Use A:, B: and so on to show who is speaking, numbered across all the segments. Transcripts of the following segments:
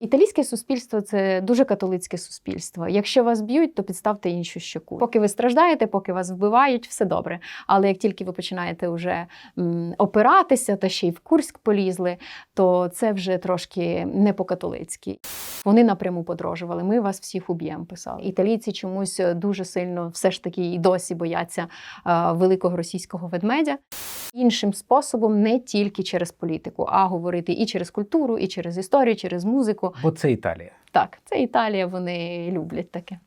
A: Італійське суспільство це дуже католицьке суспільство. Якщо вас б'ють, то підставте іншу щоку. Поки ви страждаєте, поки вас вбивають, все добре. Але як тільки ви починаєте вже опиратися та ще й в Курськ полізли, то це вже трошки не по-католицьки. Вони напряму подрожували. Ми вас всіх уб'ємо, писали. Італійці чомусь дуже сильно все ж таки і досі бояться е, великого російського ведмедя. Іншим способом не тільки через політику, а говорити і через культуру, і через історію, через музику.
B: Бо це Італія.
A: Так, це Італія, вони люблять таке.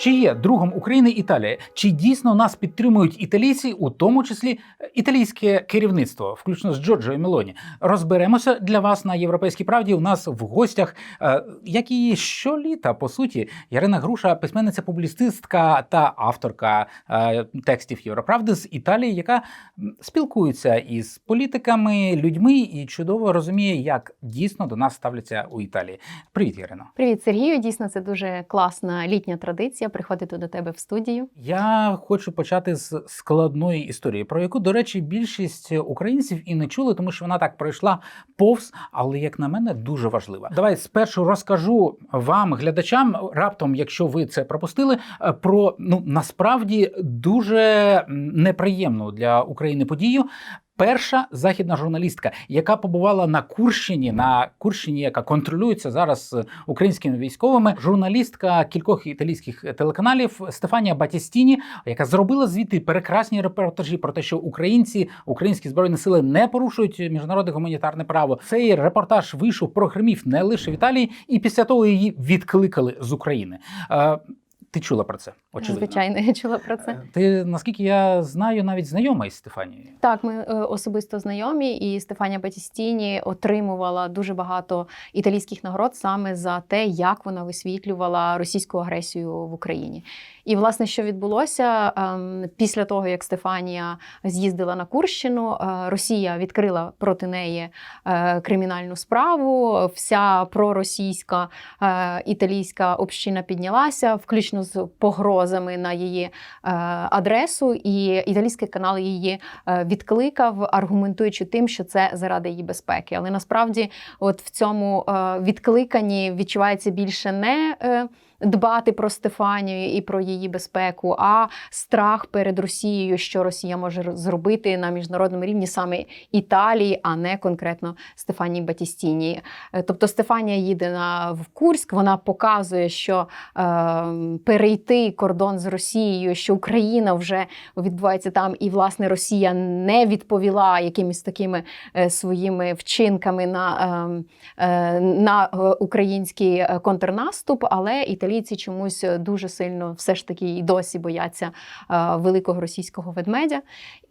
B: Чи є другом України Італія? Чи дійсно нас підтримують італійці, у тому числі е, італійське керівництво, включно з Джорджо і Мелоні? Розберемося для вас на європейській правді. У нас в гостях, е, як і щоліта, по суті, Ярина Груша, письменниця, публістистка та авторка е, текстів Європравди з Італії, яка спілкується із політиками, людьми і чудово розуміє, як дійсно до нас ставляться у Італії. Привіт, Ярино.
A: Привіт, Сергію. Дійсно, це дуже класна літня традиція приходити до тебе в студію.
B: Я хочу почати з складної історії, про яку, до речі, більшість українців і не чули, тому що вона так пройшла повз, але як на мене, дуже важлива. Давай спершу розкажу вам, глядачам, раптом, якщо ви це пропустили, е, про ну насправді дуже неприємну для України подію. Перша західна журналістка, яка побувала на Курщині, на Курщині, яка контролюється зараз е, українськими військовими, журналістка кількох італійських телеканалів Стефанія Батістіні, яка зробила звідти прекрасні репортажі про те, що українці, українські збройні сили не порушують міжнародне гуманітарне право. Цей репортаж вийшов прогримів не лише в Італії, і після того її відкликали з України. Ти чула про це? Очевидно.
A: Звичайно, я чула про це.
B: Е, Ти наскільки я знаю, навіть знайома із Стефанією.
A: Так, ми е, особисто знайомі, і Стефанія Батістіні отримувала дуже багато італійських нагород саме за те, як вона висвітлювала російську агресію в Україні. І власне, що відбулося ем, після того, як Стефанія з'їздила на Курщину, е, Росія відкрила проти неї кримінальну справу. Вся проросійська італійська община піднялася, включно з погрозами на її е, адресу, і італійський канал її е, відкликав, аргументуючи тим, що це заради її безпеки. Але насправді, от в цьому е, відкликанні відчувається більше не. Дбати про Стефанію і про її безпеку, а страх перед Росією, що Росія може зробити на міжнародному рівні саме Італії, а не конкретно Стефанії Батістіні. Е, Тобто Стефанія їде на в Курськ, вона показує, що е, перейти кордон з Росією, що Україна вже відбувається там, і власне Росія не відповіла якимись такими е, своїми вчинками на, е, е, на е, український е, контрнаступ, але італійці чомусь дуже сильно все ж таки і досі бояться е, великого російського ведмедя.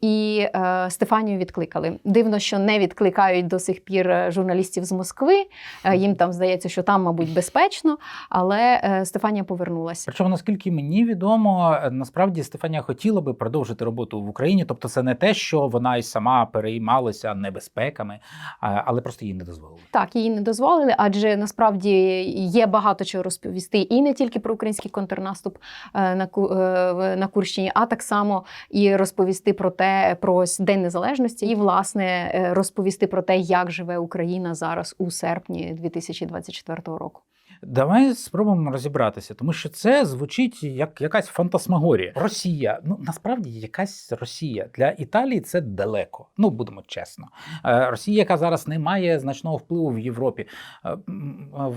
A: І е, Стефанію відкликали. Дивно, що не відкликають до сих пір е, журналістів з Москви. Е, їм там здається, що там, мабуть, безпечно, але е, Стефанія повернулася.
B: Причому, наскільки мені відомо, е, насправді Стефанія хотіла би продовжити роботу в Україні. Тобто, це не те, що вона й сама переймалася небезпеками, але просто їй не дозволили.
A: Так, їй не дозволили, адже насправді є багато чого розповісти і не тільки про український контрнаступ е, е, на Курщині, а так само і розповісти про те, про День Незалежності, і власне е, розповісти про те, як живе Україна зараз у серпні 2024 року.
B: Давай спробуємо розібратися, тому що це звучить як якась фантасмагорія. Росія, ну насправді якась Росія для Італії це далеко. Ну будемо чесно. Е, Росія, яка зараз не має значного впливу в Європі, е,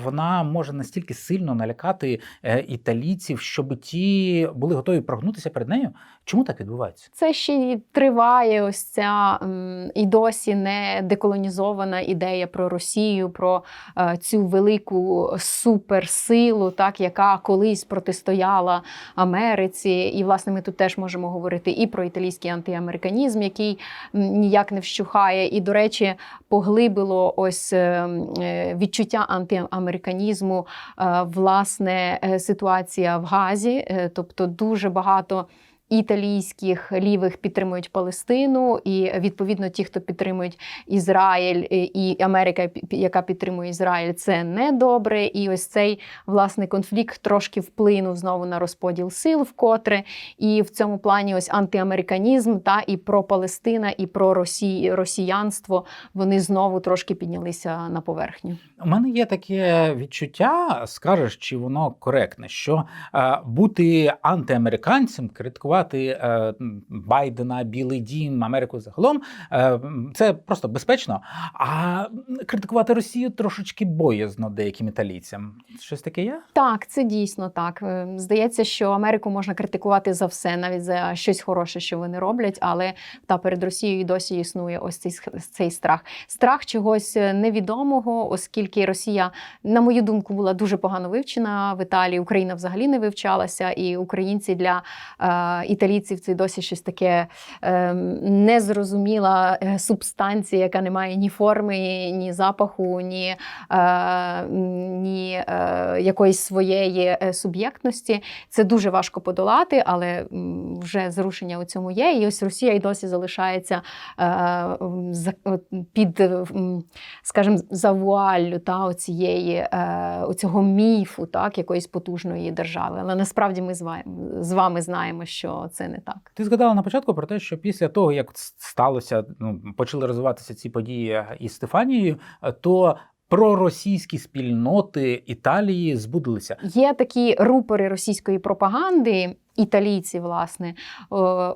B: вона може настільки сильно налякати е, італійців, щоб ті були готові прогнутися перед нею. Чому так відбувається?
A: Це ще й триває ось ця і досі не деколонізована ідея про Росію, про цю велику суперсилу, так яка колись протистояла Америці. І власне ми тут теж можемо говорити і про італійський антиамериканізм, який ніяк не вщухає. І, до речі, поглибило ось е, е, відчуття антиамериканізму, е, власне, ситуація в Газі, тобто дуже багато італійських лівих підтримують Палестину, і відповідно ті, хто підтримують Ізраїль і Америка, яка підтримує Ізраїль, це не добре. І ось цей власне конфлікт трошки вплинув знову на розподіл сил вкотре. І в цьому плані ось антиамериканізм та і про Палестина, і про Росі... росіянство вони знову трошки піднялися на поверхню.
B: У мене є таке відчуття, скажеш, чи воно коректне, що е, бути антиамериканцем, критикувати е, Байдена, Білий Дім, Америку загалом, е, це просто безпечно. А критикувати Росію трошечки боязно деяким італійцям. Щось таке є?
A: Так, це дійсно так. Е, Здається, що Америку можна критикувати за все, навіть за щось хороше, що вони роблять, але та перед Росією досі існує ось цей цей страх. Страх чогось невідомого, оскільки Росія, на мою думку, була дуже погано вивчена в Італії. Україна взагалі не вивчалася, і українці для італійців це досі щось таке е, незрозуміла субстанція, яка не має ні форми, ні запаху, ні, е, ні е, якоїсь своєї е, суб'єктності. Це дуже важко подолати, але вже зрушення у цьому є. І ось Росія й досі залишається е, під, е, скажімо, за вуаллю та оцієї е, оцього міфу, так якоїсь потужної держави. Але насправді ми з вами знаємо, що це не так.
B: Ти згадала на початку про те, що після того, як сталося, ну почали розвиватися ці події із Стефанією, е, то проросійські спільноти Італії збудилися.
A: Є такі рупори російської пропаганди. Італійці, власне,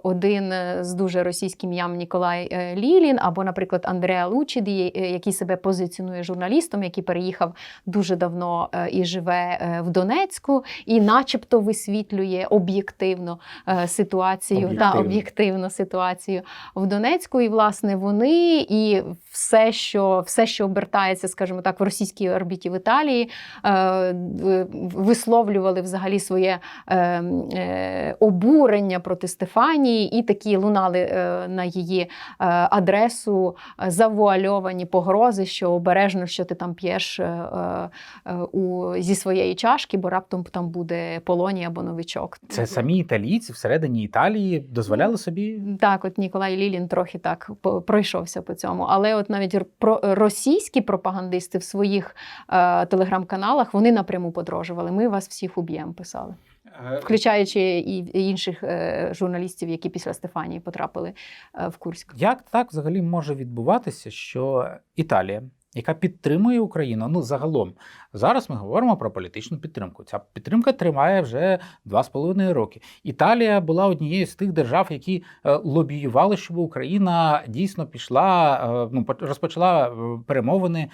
A: один з дуже російським ім'ям Ніколай е, Лілін, або, наприклад, Андреа Лучіді, е, який себе позиціонує журналістом, який переїхав дуже давно е, і живе е, в Донецьку, і, начебто, висвітлює об'єктивно е, ситуацію та
B: Об'єктивно.
A: ситуацію в Донецьку. І, власне, вони і все, що все, що обертається, скажімо так, в російській орбіті в Італії, е, висловлювали взагалі своє е, е, обурення проти Стефанії, і такі лунали е, на її е, адресу е, завуальовані погрози, що обережно, що ти там п'єш у, зі своєї чашки, бо раптом там буде полоній або новичок.
B: Це самі італійці всередині Італії дозволяли собі.
A: Так, от Ніколай Лілін трохи так пройшовся по цьому. Але от навіть російські пропагандисти в своїх телеграм-каналах вони напряму подорожували. Ми вас всіх уб'ємо, писали, включаючи і і інших е, журналістів, які після Стефанії потрапили е, в Курськ.
B: Як так взагалі може відбуватися, що Італія, яка підтримує Україну, ну загалом зараз ми говоримо про політичну підтримку. Ця підтримка триває вже два з половиною роки. Італія була однією з тих держав, які е, лобіювали, щоб Україна дійсно пішла, е, ну по- розпочала е, перемовини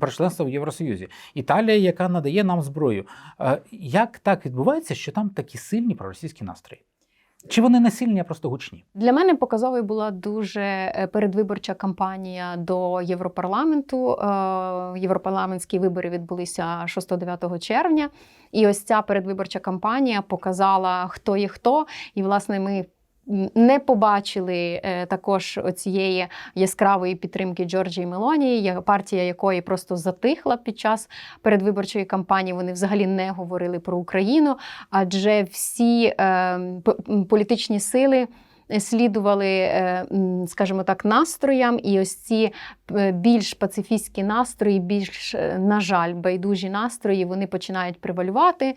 B: про членство в Євросоюзі. Італія, яка надає нам зброю. Як так відбувається, що там такі сильні проросійські настрої? Чи вони не сильні, а просто гучні?
A: Для мене показовою була дуже е, передвиборча кампанія до Європарламенту. Е, Європарламентські вибори відбулися 6-9 червня. І ось ця передвиборча кампанія показала, хто є хто. І, власне, ми. Не побачили е, також цієї яскравої підтримки Джорджії Мелонії, партія якої просто затихла під час передвиборчої кампанії. Вони взагалі не говорили про Україну, адже всі е, політичні сили слідували, е, скажімо так, настроям, і ось ці е, більш пацифістські настрої, більш, е, на жаль, байдужі настрої, вони починають превалювати,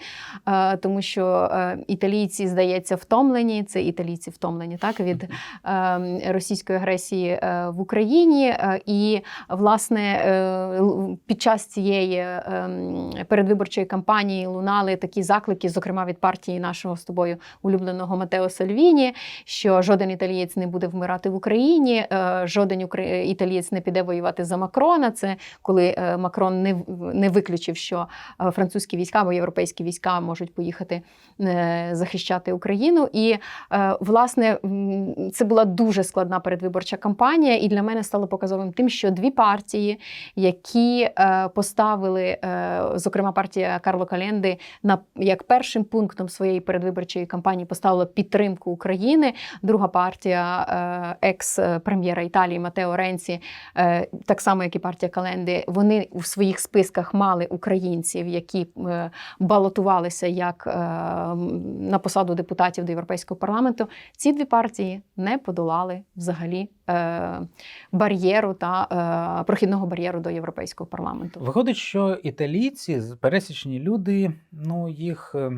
A: тому що італійці, здається, втомлені. Це італійці втомлені так від російської агресії в Україні. І власне під час цієї передвиборчої кампанії лунали такі заклики, зокрема від партії нашого з тобою улюбленого Матео Сальвіні, що жоден італієць не буде вмирати в Україні, е, жоден італієць не піде воювати за Макрона. Це коли е, Макрон не, не виключив, що е, французькі війська або європейські війська можуть поїхати захищати Україну. І власне це була дуже складна передвиборча кампанія, і для мене стало показовим тим, що дві партії, які поставили, зокрема, партія Карло Календи на як першим пунктом своєї передвиборчої кампанії поставила підтримку України. Друга партія е, екс-прем'єра Італії Матео Ренці, е, так само як і партія Календи, вони у своїх списках мали українців, які е, балотувалися як на посаду депутатів до Європейського парламенту. Ці дві партії не подолали взагалі бар'єру та е, прохідного бар'єру до європейського парламенту.
B: Виходить, що італійці, пересічні люди, ну їх е,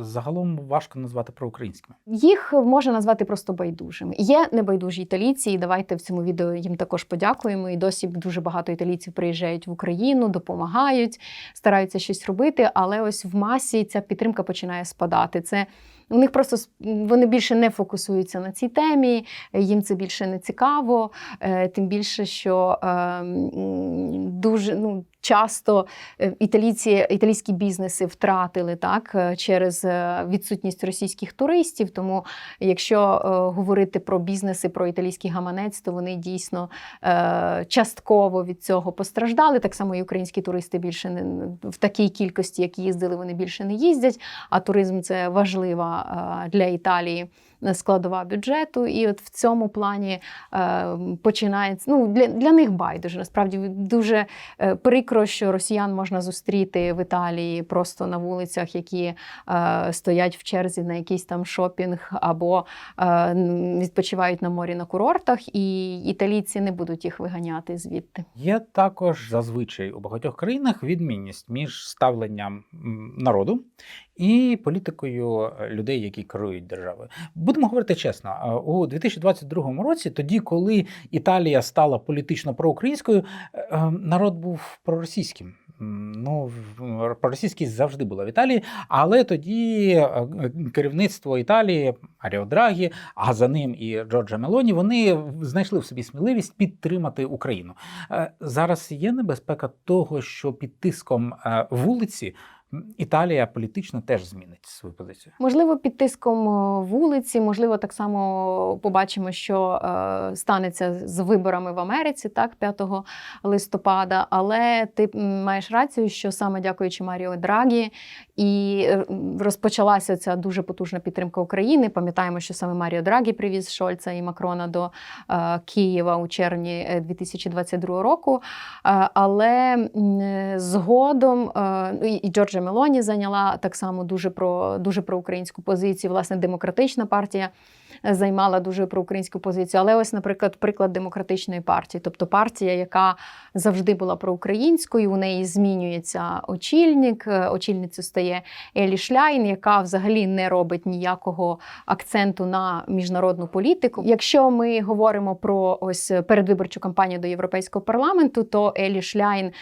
B: загалом важко назвати проукраїнськими.
A: Їх можна назвати просто байдужими. Є небайдужі італійці, і давайте в цьому відео їм також подякуємо. І досі дуже багато італійців приїжджають в Україну, допомагають, стараються щось робити. Але ось в масі ця підтримка починає спадати. Це у них просто вони більше не фокусуються на цій темі, їм це більше не цікаво. Е, Тим більше, що е, дуже ну. Часто е, італійці, італійські бізнеси втратили так е, через е, відсутність російських туристів. Тому, якщо е, говорити про бізнеси, про італійський гаманець, то вони дійсно е, частково від цього постраждали. Так само і українські туристи більше не в такій кількості, як їздили, вони більше не їздять. А туризм це важлива е, для Італії складова бюджету. І от в цьому плані е, починається ну для, для них байдуже. Насправді дуже е, прикро, що росіян можна зустріти в Італії просто на вулицях, які е, стоять в черзі на якийсь там шопінг або відпочивають на морі на курортах, і італійці не будуть їх виганяти звідти.
B: Є також зазвичай у багатьох країнах відмінність між ставленням народу і політикою е, людей, які керують державою. Будемо говорити чесно, у 2022 році, тоді, коли Італія стала політично проукраїнською, е, е, народ був проросійським. Ну, проросійськість завжди була в Італії, але тоді керівництво Італії, Аріо Драгі, а за ним і Джорджа Мелоні, вони знайшли в собі сміливість підтримати Україну. Зараз є небезпека того, що під тиском вулиці Італія політично теж змінить свою позицію.
A: Можливо, під тиском е, вулиці, можливо, так само побачимо, що е, станеться з виборами в Америці, так, 5 листопада. Але ти маєш рацію, що саме дякуючи Маріо Драгі і е, розпочалася ця дуже потужна підтримка України. Пам'ятаємо, що саме Маріо Драгі привіз Шольца і Макрона до е, Києва у червні е, 2022 року. Е, Але е, згодом е, ну, і- і Джорджа Мелоні зайняла так само дуже про дуже проукраїнську позицію. Власне, демократична партія е, займала дуже проукраїнську позицію. Але ось, наприклад, приклад демократичної партії, тобто партія, яка завжди була проукраїнською, у неї змінюється очільник. е, Очільницею стає Елі Шляйн, яка взагалі не робить ніякого акценту на міжнародну політику. Якщо ми говоримо про ось передвиборчу кампанію до Європейського парламенту, то Елі Шляйн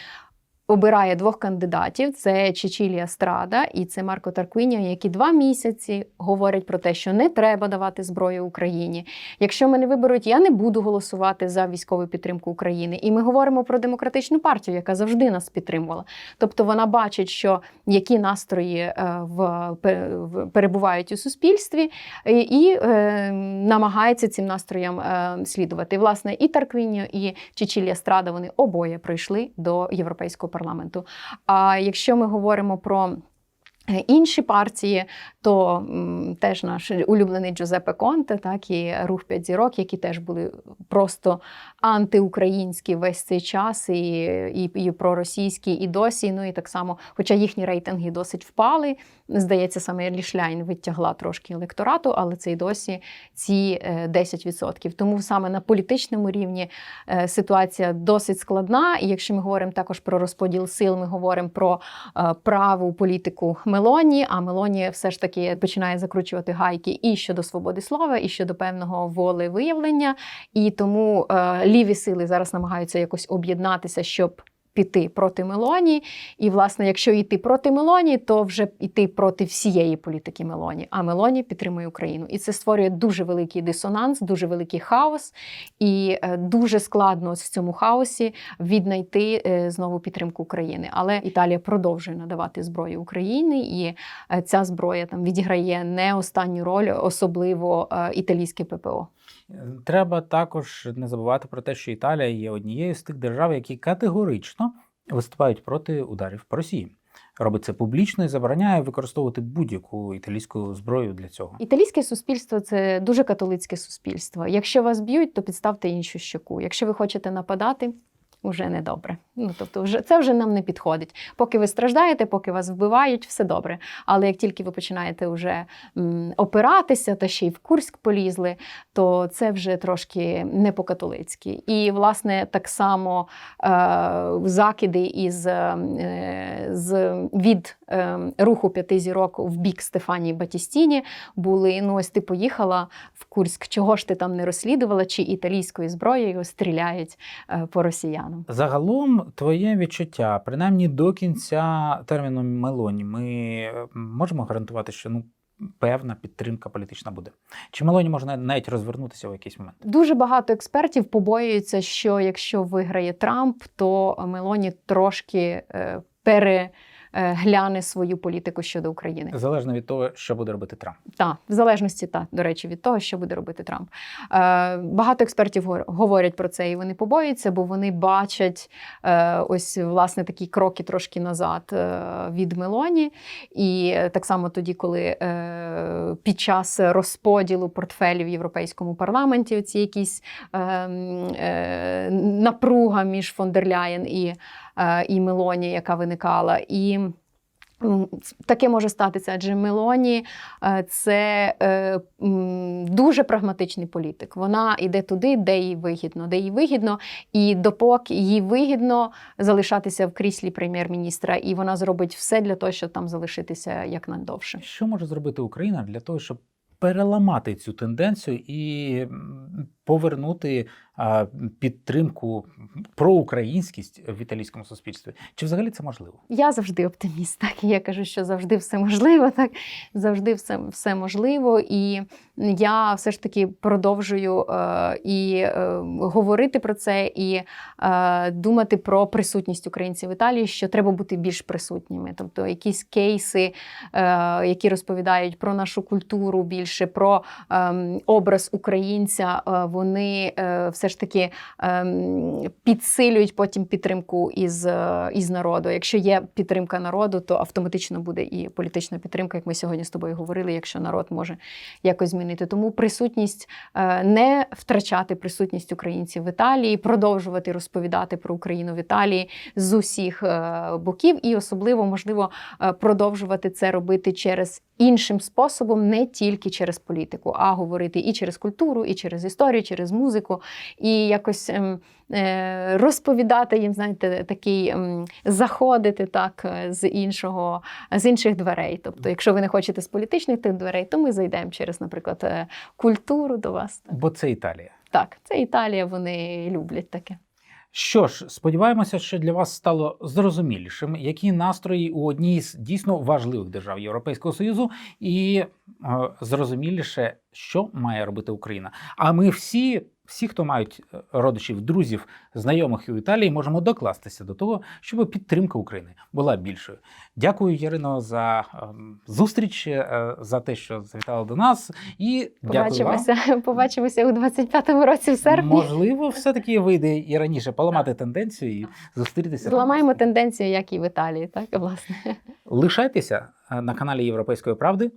A: обирає двох кандидатів: це Чечілія Страда і це Марко Тарквіньо, які два місяці говорять про те, що не треба давати зброю Україні. Якщо мене виберуть, я не буду голосувати за військову підтримку України. І ми говоримо про демократичну партію, яка завжди нас підтримувала. Тобто вона бачить, що які настрої е, в, пе- перебувають у суспільстві, і, і е, намагається цим настроям е, слідувати. Власне, і Тарквіньо, і Чечілія Страда вони обоє прийшли до європейського. А якщо ми говоримо про інші партії, то м, теж наш улюблений Джозепе Конте, так і рух п'ять зірок, які теж були просто антиукраїнські весь цей час, і, і, і проросійські, і досі. Ну і так само, хоча їхні рейтинги досить впали. Здається, саме Ерлі Шляйн витягла трошки електорату, але це й досі ці е, 10%. Тому саме на політичному рівні е, ситуація досить складна. І якщо ми говоримо також про розподіл сил, ми говоримо про е, праву політику Мелоні. А Мелоні все ж таки починає закручувати гайки і щодо свободи слова, і щодо певного волевиявлення. І тому е, ліві сили зараз намагаються якось об'єднатися, щоб. Піти проти Мелоні, і власне, якщо йти проти Мелоні, то вже йти проти всієї політики Мелоні. А Мелоні підтримує Україну, і це створює дуже великий дисонанс, дуже великий хаос, і е, дуже складно в цьому хаосі віднайти е, знову підтримку України. Але Італія продовжує надавати зброю Україні, і е, ця зброя там відіграє не останню роль, особливо італійське ППО.
B: Треба також не забувати про те, що Італія є однією з тих держав, які категорично виступають проти ударів по Росії. Робить це публічно і забороняє використовувати будь-яку італійську зброю для цього.
A: Італійське суспільство це дуже католицьке суспільство. Якщо вас б'ють, то підставте іншу щоку. Якщо ви хочете нападати, вже не добре. Ну тобто, вже це вже нам не підходить. Поки ви страждаєте, поки вас вбивають, все добре. Але як тільки ви починаєте вже м, опиратися та ще й в Курськ полізли, то це вже трошки не по-католицьки. І, власне, так само е, закиди із е, з від е, руху п'яти зірок в бік Стефанії Батістіні були: ну, ось ти поїхала в Курськ, чого ж ти там не розслідувала, чи італійською зброєю стріляють е, по росіянам.
B: Загалом, твоє відчуття, принаймні до кінця терміну Мелоні, ми можемо гарантувати, що ну певна підтримка політична буде. Чи Мелоні можна навіть розвернутися в якийсь момент?
A: Дуже багато експертів побоюються, що якщо виграє Трамп, то Мелоні трошки е, перегляне свою політику щодо України.
B: Залежно від того, що буде робити Трамп.
A: Так, в залежності та до речі, від того, що буде робити Трамп. Е, багато експертів говорять про це, і вони побоюються, бо вони бачать е, ось власне такі кроки трошки назад е, від Мелоні. І е, так само тоді, коли е, під час розподілу портфелів в європейському парламенті ці якісь е, е, напруга між фон дер Ляєн і, е, і Мелоні, яка виникала. І Таке може статися, адже Мелоні е, це е, дуже прагматичний політик. Вона йде туди, де їй вигідно, де їй вигідно, і допоки їй вигідно залишатися в кріслі прем'єр-міністра, і вона зробить все для того, щоб там залишитися якнайдовше.
B: Що може зробити Україна для того, щоб переламати цю тенденцію і повернути підтримку проукраїнськість в італійському суспільстві? Чи взагалі це можливо?
A: Я завжди оптиміст. Так я кажу, що завжди все можливо. Так завжди все, все можливо. І я все ж таки продовжую е, і е, говорити про це, і е, думати про присутність українців в Італії, що треба бути більш присутніми. Тобто, якісь кейси, е, які розповідають про нашу культуру більше, про е, образ українця, е, вони е, все ж таки ем, підсилюють потім підтримку із, е, із народу. Якщо є підтримка народу, то автоматично буде і політична підтримка, як ми сьогодні з тобою говорили, якщо народ може якось змінити. Тому присутність е, не втрачати присутність українців в Італії, продовжувати розповідати про Україну в Італії з усіх боків, і особливо можливо продовжувати це робити через іншим способом, не тільки через політику, а говорити і через культуру, і через історію, через музику, і якось ем, е, розповідати їм, знаєте, такий ем, заходити так е, з іншого, з інших дверей. Тобто, якщо ви не хочете з політичних тих дверей, то ми зайдемо через, наприклад, е, культуру до вас.
B: Бо це Італія.
A: Так, це Італія, вони люблять таке.
B: Що ж, сподіваємося, що для вас стало зрозумілішим, які настрої у одній з дійсно важливих держав Європейського Союзу, і е, зрозуміліше, що має робити Україна. А ми всі, всі, хто мають е, родичів, друзів, знайомих у Італії, можемо докластися до того, щоб підтримка України була більшою. Дякую, Ярино, за ем, зустріч, е, за те, що завітали до нас. І дякую вам.
A: Побачимося, побачимося у 25-му році в серпні.
B: Можливо, все-таки вийде і раніше поламати тенденцію і зустрітися.
A: Зламаємо тенденцію, як і в Італії, так власне.
B: Лишайтеся е, на каналі Європейської правди.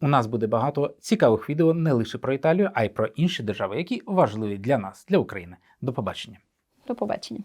B: У нас буде багато цікавих відео не лише про Італію, а й про інші держави, які важливі для нас, для України. До побачення.
A: До побачення.